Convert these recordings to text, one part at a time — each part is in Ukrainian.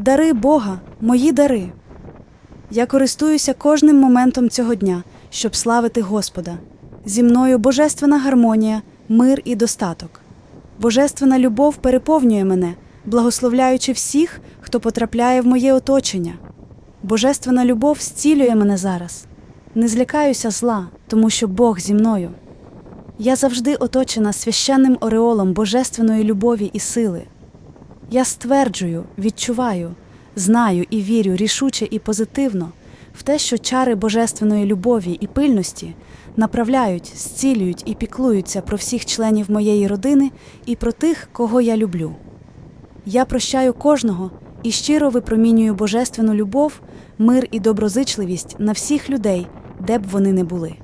Дари Бога, мої дари. Я користуюся кожним моментом цього дня, щоб славити Господа. Зі мною божественна гармонія, мир і достаток. Божественна любов переповнює мене, благословляючи всіх, хто потрапляє в моє оточення. Божественна любов зцілює мене зараз. Не злякаюся зла, тому що Бог зі мною. Я завжди оточена священним ореолом божественної любові і сили. Я стверджую, відчуваю, знаю і вірю рішуче і позитивно в те, що чари божественної любові і пильності направляють, зцілюють і піклуються про всіх членів моєї родини і про тих, кого я люблю. Я прощаю кожного і щиро випромінюю божественну любов, мир і доброзичливість на всіх людей, де б вони не були.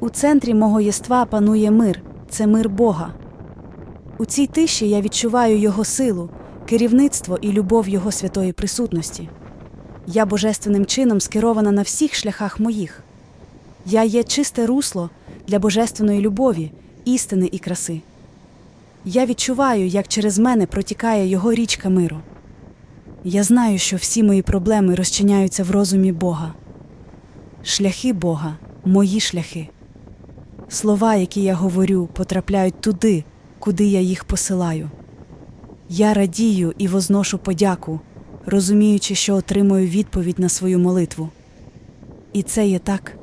У центрі мого єства панує мир, це мир Бога. У цій тиші я відчуваю Його силу, керівництво і любов Його святої присутності. Я божественним чином скерована на всіх шляхах моїх. Я є чисте русло для божественної любові, істини і краси. Я відчуваю, як через мене протікає Його річка миру. Я знаю, що всі мої проблеми розчиняються в розумі Бога. Шляхи Бога мої шляхи. Слова, які я говорю, потрапляють туди, куди я їх посилаю. Я радію і возношу подяку, розуміючи, що отримую відповідь на свою молитву. І це є так,